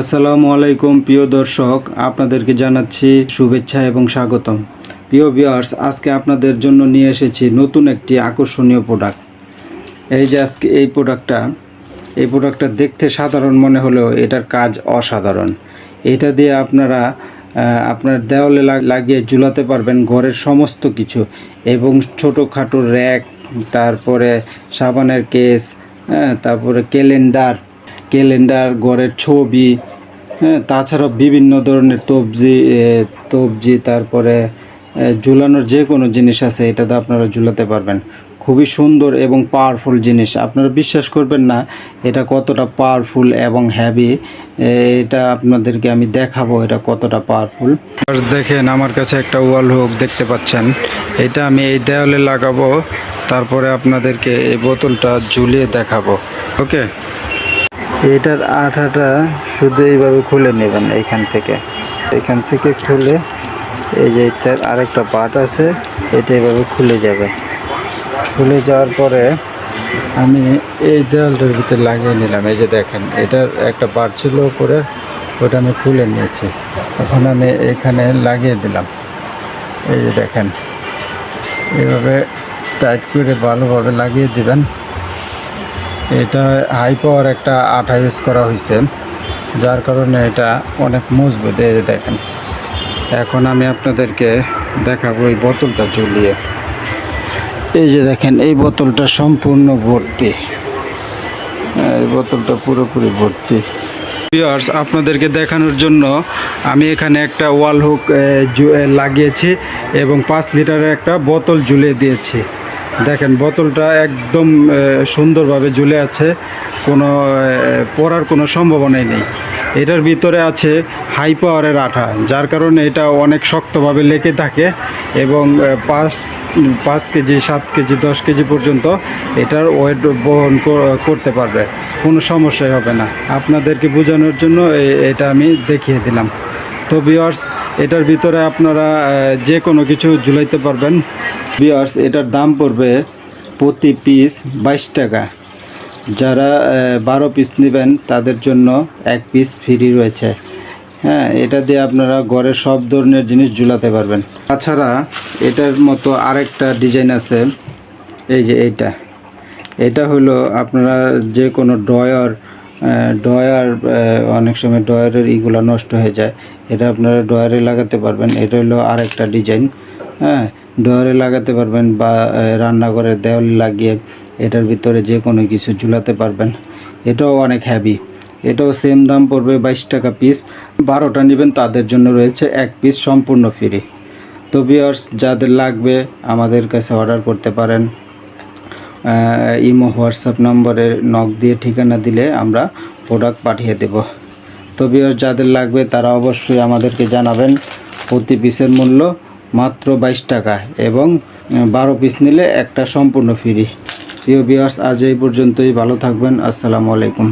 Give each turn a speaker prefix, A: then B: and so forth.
A: আসসালামু আলাইকুম, প্রিয় দর্শক, আপনাদেরকে জানাচ্ছি শুভেচ্ছা এবং স্বাগতম। প্রিয় ভিউয়ার্স আজকে আপনাদের জন্য নিয়ে এসেছি নতুন একটি আকর্ষণীয় প্রোডাক্ট এই যে আজকে এই প্রোডাক্টটা এই প্রোডাক্টটা দেখতে সাধারণ মনে হলেও এটার কাজ অসাধারণ। এটা দিয়ে আপনারা আপনার দেওয়ালে লাগিয়ে ঝুলাতে পারবেন ঘরের সমস্ত কিছু এবং ছোটোখাটো র্যাক তারপরে সাবানের কেস হ্যাঁ তারপরে ক্যালেন্ডার ক্যালেন্ডার, ঘরের ছবি হ্যাঁ তাছাড়াও বিভিন্ন ধরনের তবজি তবজি, তারপরে ঝুলানোর যে কোনো জিনিস আছে এটাতে আপনারা ঝুলাতে পারবেন। খুবই সুন্দর এবং পাওয়ারফুল জিনিস। আপনারা বিশ্বাস করবেন না, এটা কতটা পাওয়ারফুল এবং হ্যাভি এটা আপনাদেরকে আমি দেখাবো এটা কতটা পাওয়ারফুল দেখেন, আমার কাছে একটা ওয়াল হুক দেখতে পাচ্ছেন। এটা আমি এই দেওয়ালে লাগাবো, তারপরে আপনাদেরকে এই বোতলটা ঝুলিয়ে দেখাবো। ওকে? এটার আঠাটা শুধু এইভাবে খুলে নেবেন এইখান থেকে। এখান থেকে খুলে এই যে এটার আরেকটা পার্ট আছে, এটা এইভাবে খুলে যাবে। খুলে যাওয়ার পরে আমি এই দেওয়ালটার ভিতরে লাগিয়ে নিলাম। এই যে দেখেন, এটার একটা পার্ট ছিল উপরে, ওটা আমি খুলে নিয়েছি। এখন আমি এখানে লাগিয়ে দিলাম। এই যে দেখেন এভাবে টাইট করে ভালোভাবে লাগিয়ে দিবেন। এটা হাই পাওয়ার একটা আঠা ইউজ করা হয়েছে যার কারণে এটা অনেক মজবুত। এই দেখেন এখন আমি আপনাদেরকে দেখাবো এই বোতলটা ঝুলিয়ে। এই যে দেখেন এই বোতলটা সম্পূর্ণ ভর্তি। হ্যাঁ, এই বোতলটা পুরোপুরি ভর্তি। ভিউয়ার্স আপনাদেরকে দেখানোর জন্য আমি এখানে একটা ওয়াল হুক লাগিয়েছি এবং পাঁচ লিটারের একটা বোতল ঝুলিয়ে দিয়েছি। দেখেন, বোতলটা একদম সুন্দরভাবে ঝুলে আছে। কোনো পড়ার কোনো সম্ভাবনাই নেই। এটার ভিতরে আছে হাই পাওয়ারের আঠা, যার কারণে এটা অনেক শক্তভাবে লেগে থাকে এবং পাঁচ পাঁচ কেজি, সাত কেজি, দশ কেজি পর্যন্ত এটার ওয়েট বহন করতে পারবে। কোনো সমস্যাই হবে না। আপনাদেরকে বোঝানোর জন্য এটা আমি দেখিয়ে দিলাম। তো বিয়ার্স এটার ভিতরে আপনারা যে কোনো কিছু ঝুলাইতে পারবেন। বিয়ার্স এটার দাম পড়বে প্রতি পিস বাইশ টাকা। যারা বারো পিস নেবেন, তাদের জন্য এক পিস ফ্রি রয়েছে। হ্যাঁ এটা দিয়ে আপনারা ঘরে সব ধরনের জিনিস ঝুলাতে পারবেন। তাছাড়া, এটার মতো আরেকটা ডিজাইন আছে। এই যে এইটা। এটা হলো আপনারা যে কোনো ড্রয়ার ড্রয়ার অনেক সময় ড্রয়ারের ইগুলো নষ্ট হয়ে যায়। এটা আপনারা ড্রয়ারে লাগাতে পারবেন। এটা হলো আরেকটা ডিজাইন হ্যাঁ ড্রয়ারে লাগাতে পারবেন বা আহ, রান্নাঘরের দেওয়ালে লাগিয়ে এটার ভিতরে যে কোনো কিছু ঝুলাতে পারবেন। এটাও অনেক হ্যাভি এটাও সেম দাম পড়বে বাইশ টাকা পিস বারোটা নেবেন তাদের জন্য রয়েছে এক পিস সম্পূর্ণ ফ্রি তো বিয়ার্স যাদের লাগবে আমাদের কাছে অর্ডার করতে পারেন। ইমো হোয়াটসঅ্যাপ নম্বরে নক দিয়ে ঠিকানা দিলে আমরা প্রোডাক্ট পাঠিয়ে দেব। তো বিয়ার্স যাদের লাগবে তারা অবশ্যই আমাদেরকে জানাবেন। প্রতি পিসের মূল্য মাত্র বাইশ টাকা এবং বারো পিস নিলে একটা সম্পূর্ণ ফ্রি প্রিয় বিয়ার্স আজ এই পর্যন্তই। ভালো থাকবেন। আসসালামু আলাইকুম।